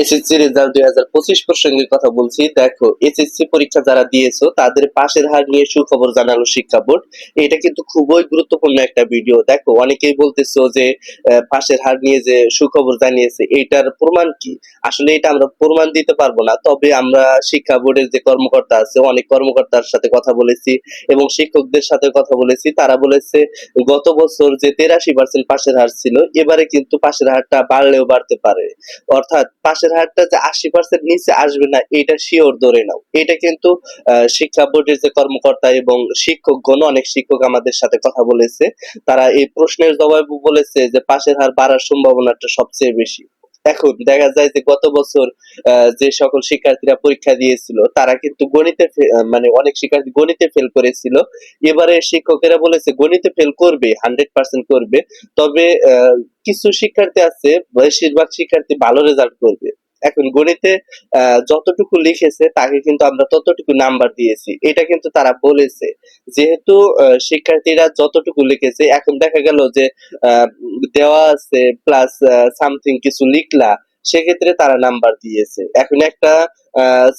SSC result দুই হাজার পঁচিশ প্রসঙ্গের কথা বলছি। দেখো এসএসসি পরীক্ষা যারা দিয়েছ, তাদের পাশের হার নিয়ে সুখবর জানালো শিক্ষা বোর্ড। এটা কিন্তু খুবই গুরুত্বপূর্ণ একটা ভিডিও। দেখো, অনেকেই বলতেছো যে পাশের হার নিয়ে যে সুখবর জানিয়েছে, এটার প্রমাণ কি? আসলে এটা আমরা প্রমাণ দিতে পারব না। তবে আমরা শিক্ষা বোর্ডের যে কর্মকর্তা আছে, অনেক কর্মকর্তার সাথে কথা বলেছি এবং শিক্ষকদের সাথে কথা বলেছি। তারা বলেছে, গত বছর যে তেরাশি পার্সেন্ট পাশের হার ছিল, এবারে কিন্তু পাশের হারটা বাড়লেও বাড়তে পারে। অর্থাৎ পাশের হারটা যে আশি পার্সেন্ট নিচে আসবে না, এটা শিওর ধরে নাও। এটা কিন্তু শিক্ষা বোর্ডের যে কর্মকর্তা এবং শিক্ষকগণ, অনেক শিক্ষক আমাদের সাথে কথা বলেছে, তারা এই প্রশ্নের জবাব বলেছে যে পাশের হার বাড়ার সম্ভাবনাটা সবচেয়ে বেশি। এখন দেখা যায় যে গত বছর যে সকল শিক্ষার্থীরা পরীক্ষা দিয়েছিল, তারা কিন্তু গণিতে মানে অনেক শিক্ষার্থী গণিতে ফেল করেছিল। এবারে শিক্ষকেরা বলেছে, গণিতে ফেল করবে হান্ড্রেড পার্সেন্ট করবে। তবে কিছু শিক্ষার্থী আছে, বেশিরভাগ শিক্ষার্থী ভালো রেজাল্ট করবে। এখন গণিতে যতটুকু লিখেছে তাকে কিন্তু আমরা ততটুকু নাম্বার দিয়েছি। এটা কিন্তু তারা বলেছে। যেহেতু শিক্ষার্থীরা যতটুকু লিখেছে, এখন দেখা গেল যে দেওয়া আছে প্লাস সামথিং কিছু লিখলা সেক্ষেত্রে তারা নাম্বার দিয়েছে। এখন একটা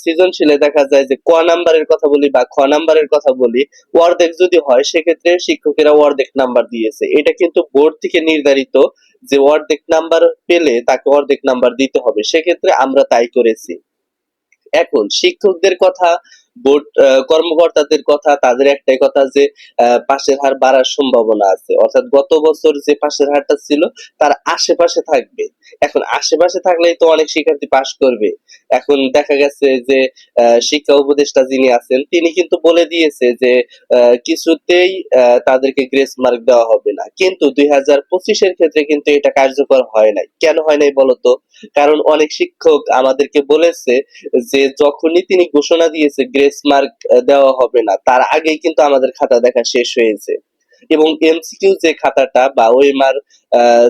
সৃজনশীলে দেখা যায় যে ক নাম্বারের কথা বলি বা খ নাম্বারের কথা বলি, অর্ধেক যদি হয়, সেক্ষেত্রে শিক্ষকেরা অর্ধেক নাম্বার দিয়েছে। এটা কিন্তু বোর্ড থেকে নির্ধারিত যে অর্ধেক নাম্বার পেলে তাকে অর্ধেক নাম্বার দিতে হবে। সেক্ষেত্রে আমরা তাই করেছি। এখন শিক্ষকদের কথা বোর্ড কর্মকর্তাদের কথা, তাদের একটাই কথা যে পাশের হার বাড়ার সম্ভাবনা আছে। অর্থাৎ গত বছর যে পাশের হারটা ছিল, তার আশেপাশে থাকবে। এখন আশেপাশে থাকলেই তো অনেক শিক্ষার্থী পাশ করবে। এখন দেখা গেছে যে শিক্ষা উপদেষ্টা যিনি আছেন, তিনি কিন্তু বলে দিয়েছে যে কিছুতেই তাদেরকে গ্রেস মার্ক দেওয়া হবে না। কিন্তু দুই হাজার পঁচিশের ক্ষেত্রে কিন্তু এটা কার্যকর হয় নাই। কেন হয় নাই বলতো কারণ অনেক শিক্ষক আমাদেরকে বলেছে যে, যখনই তিনি ঘোষণা দিয়েছে গ্রেস মার্ক দেওয়া হবে না। তার আগেই কিন্তু আমাদের খাতা দেখা শেষ হয়েছে। এবং এমসিকিউ যে খাতাটা বা ওএমআর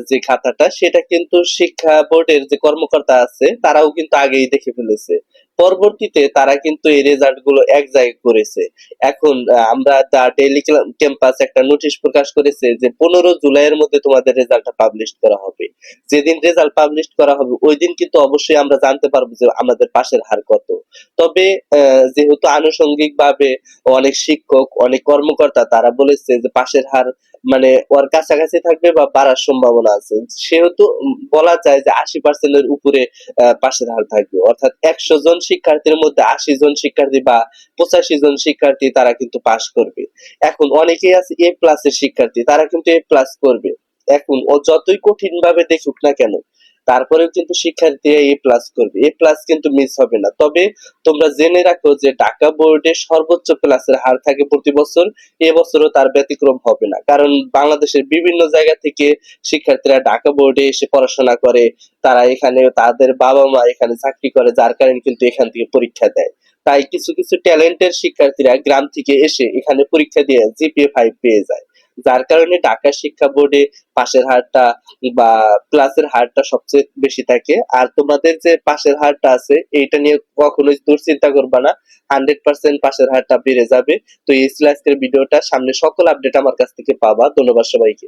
যে খাতাটা, সেটা কিন্তু শিক্ষা বোর্ডের যে কর্মকর্তা আছে, তারাও কিন্তু আগেই দেখে ফেলেছে। পরবর্তীতে তারা কিন্তু এই রেজাল্টগুলো এক জায়গায় করেছে। এখন আমরা দা ডেইলি ক্যাম্পাস একটা নোটিশ প্রকাশ করেছে যে পনেরো জুলাইয়ের মধ্যে তোমাদের রেজাল্টটা পাবলিশ করা হবে। যেদিন রেজাল্ট পাবলিশ করা হবে, ওই দিন কিন্তু অবশ্যই আমরা জানতে পারব যে আমাদের পাশের হার কত। তবে যেহেতু আনুষঙ্গিক ভাবে অনেক শিক্ষক, অনেক কর্মকর্তা, তারা বলেছে যে পাশের হার মানে ওর কাছাকাছি থাকবে বা বাড়ার সম্ভাবনা আছে। সেহেতু বলা যায় যে আশি পার্সেন্টের উপরে পাশের হার থাকবে। অর্থাৎ একশো জন শিক্ষার্থীর মধ্যে আশি জন শিক্ষার্থী বা পঁচাশি জন শিক্ষার্থী তারা কিন্তু পাশ করবে। এখন অনেকেই আছে এ প্লাসের শিক্ষার্থী, তারা কিন্তু এ প্লাস করবে। এখন ও যতই কঠিন ভাবে দেখুক না কেন তারপরেও কিন্তু শিক্ষার্থীরা এ প্লাস করবে। এ প্লাস কিন্তু মিস হবে না। তবে তোমরা জেনে রাখো যে ঢাকা বোর্ডে সর্বোচ্চ ক্লাসের হার থাকে প্রতি বছর। এবছরও তার ব্যতিক্রম হবে না। কারণ বাংলাদেশের বিভিন্ন জায়গা থেকে শিক্ষার্থীরা ঢাকা বোর্ডে এসে পড়াশোনা করে। তারা এখানে তাদের বাবা মা এখানে চাকরি করে, যার কারণে কিন্তু এখান থেকে পরীক্ষা দেয়। তাই কিছু কিছু ট্যালেন্টের শিক্ষার্থীরা গ্রাম থেকে এসে এখানে পরীক্ষা দিয়ে জিপিএ ফাইভ পেয়ে যায়। যার কারণে ঢাকা শিক্ষা বোর্ডে পাশের হারটা বা ক্লাসের হারটা সবচেয়ে বেশি থাকে। আর তোমাদের যে পাশের হারটা আছে, এইটা নিয়ে কখনোই দুশ্চিন্তা করবা না। হান্ড্রেড পার্সেন্ট পাশের হারটা বেড়ে যাবে। তো এই ছিল ভিডিওটা সামনে সকল আপডেট আমার কাছ থেকে পাবা। ধন্যবাদ সবাইকে।